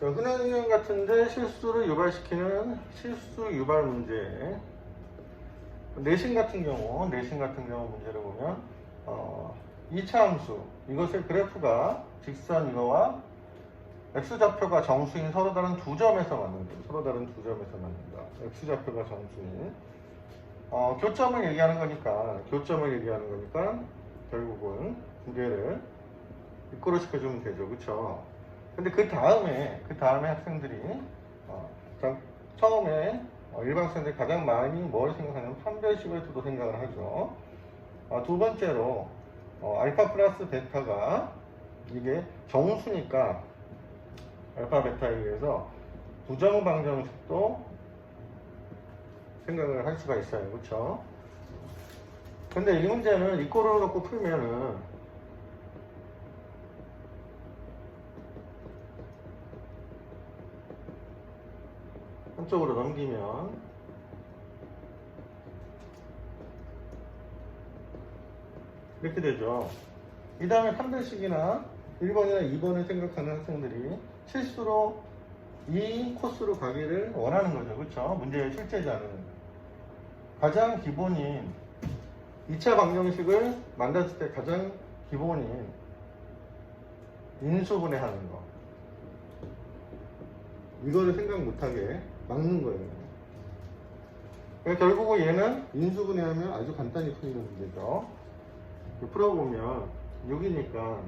자, 흔한 유형 같은데 실수를 유발시키는 실수 유발 문제. 내신 같은 경우, 내신 같은 경우 문제를 보면, 어, 2차 함수. 이것의 그래프가 직선 이거와 x좌표가 정수인 서로 다른 두 점에서 맞는다. 서로 다른 두 점에서 맞는다. x좌표가 정수인. 어, 교점을 얘기하는 거니까, 교점을 얘기하는 거니까, 결국은 두 개를 이끌어 시켜주면 되죠. 그쵸? 근데 그 다음에, 그 다음에 학생들이, 어, 자, 처음에 어, 일반 학생들이 가장 많이 뭘 생각하냐면 판별식을 두고 생각을 하죠. 어, 두 번째로, 어, 알파 플러스 베타가 이게 정수니까 알파 베타에 의해서 부정 방정식도 생각을 할 수가 있어요. 그쵸? 근데 이 문제는 이 꼴을 놓고 풀면은 한쪽으로 넘기면 이렇게 되죠. 이 다음에 판별식이나 1번이나 2번을 생각하는 학생들이 실수로 이 코스로 가기를 원하는 거죠. 그렇죠? 문제의 출제자는 가장 기본인 2차 방정식을 만났을 때 가장 기본인 인수분해 하는 거. 이거를 생각 못하게 막는 거예요. 결국은 얘는 인수분해 하면 아주 간단히 풀리는 문제죠. 이거 풀어보면 6이니까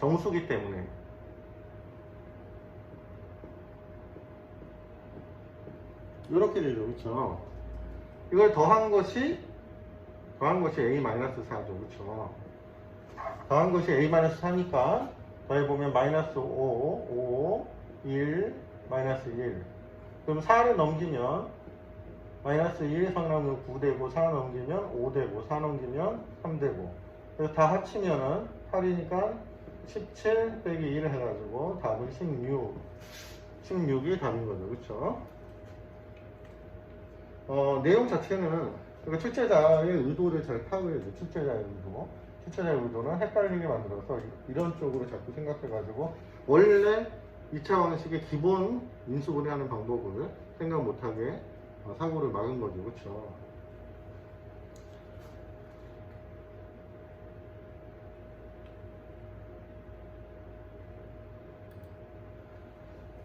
정수기 때문에 이렇게 되죠. 그렇죠? 이걸 더한 것이 더한 것이 a-4죠. 그렇죠? 더한 것이 a-4니까 더해보면 마이너스 5, 5, 1, 마이너스 1. 그럼 4를 넘기면 마이너스 1 상남은 9되고 4 넘기면 5되고 4 넘기면 3되고. 그래서 다 합치면은 8이니까 17 빼기 1 해가지고 답은 16 16이 답인 거죠. 그쵸? 어, 내용 자체는 그러니까 출제자의 의도를 잘 파악해야 돼 출제자의 의도. 출제자의 의도는 헷갈리게 만들어서 이런 쪽으로 자꾸 생각해가지고 원래 2차 방식의 기본 인수분해하는 방법을 생각 못하게 어, 사고를 막은 거죠, 그렇죠?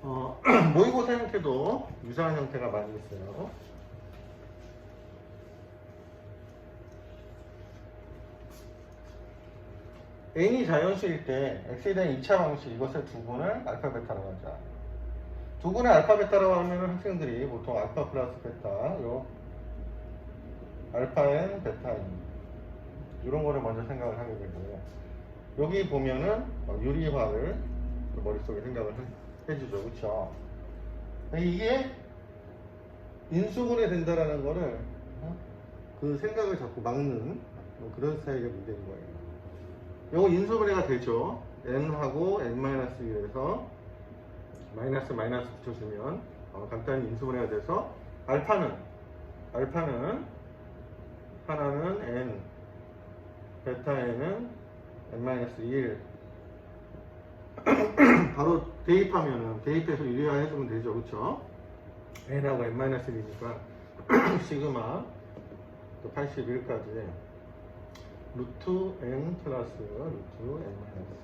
어, 모의고사 형태도 유사한 형태가 많이 있어요. N이 자연수일 때 x에 대한 2차 방식 이것을 두분을 알파 베타라고 하자. 두분의 알파 베타라고 하면 학생들이 보통 알파 플러스 베타 요 알파 n 베타 n 이런 거를 먼저 생각을 하게 되고 여기 보면은 어, 유리화를 그 머릿속에 생각을 해- 해주죠 그쵸 이게 인수분해 된다라는 거를 어? 그 생각을 자꾸 막는 뭐 그런 스타일의 문제인 거예요 요거 인수분해가 되죠. n하고 n-1에서 마이너스 마이너스 붙여주면 어, 간단히 인수분해가 돼서 알파는 알파는 하나는 n 베타 n은 n-1 바로 대입하면은 대입해서 유리화 해주면 되죠. 그쵸? N하고 n-1이니까. 시그마 또 81까지 루트 n 플러스 루트 n 마이너스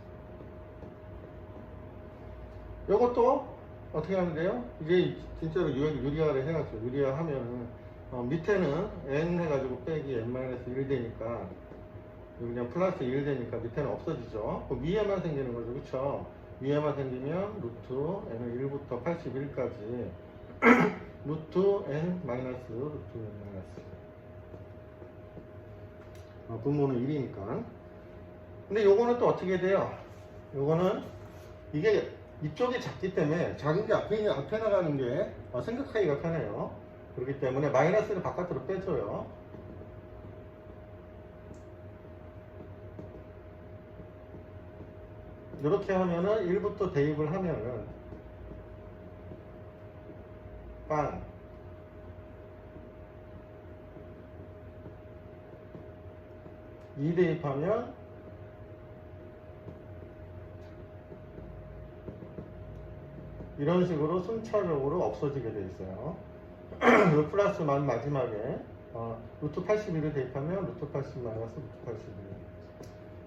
요것도 어떻게 하면 돼요? 이게 진짜로 유- 유리화를 해가지고 유리화 하면은 어, 밑에는 n 해가지고 빼기 n 마이너스 1 되니까 그냥 플러스 1 되니까 밑에는 없어지죠. 그 위에만 생기는 거죠, 그쵸? 위에만 생기면 루트 n은 1부터 81까지 루트 n 마이너스 루트 n 마이너스 어, 분모는 1이니까. 근데 요거는 또 어떻게 돼요? 요거는 이게 이쪽이 작기 때문에 작은 게 앞에, 앞에 나가는 게 어, 생각하기가 편해요. 그렇기 때문에 마이너스를 바깥으로 빼줘요. 이렇게 하면은 1부터 대입을 하면은 빵 2 대입하면 이런 식으로 순차적으로 없어지게 돼 있어요. 이 플러스만 마지막에 어, 루트 81을 대입하면 루트 80 마이너스 루트 81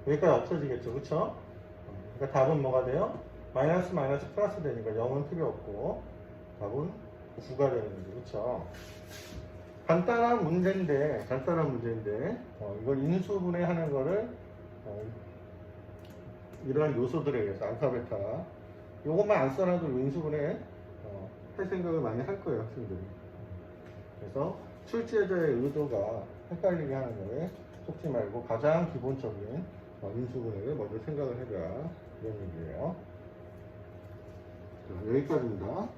여기까지 없어지겠죠 그쵸? 그러니까 답은 뭐가 돼요? 마이너스 마이너스 플러스 되니까 0은 필요 없고 답은 9가 되는 거죠 그쵸? 간단한 문제인데 간단한 문제인데 어, 이걸 인수분해 하는 거를 어, 이러한 요소들에 의해서 알파 베타 요것만 안 써놔도 인수분해 어, 할 생각을 많이 할 거예요 학생들이. 그래서 출제자의 의도가 헷갈리게 하는 거에 속지 말고 가장 기본적인 어, 인수분해를 먼저 생각을 해라. 이런 얘기예요. 자, 여기까지입니다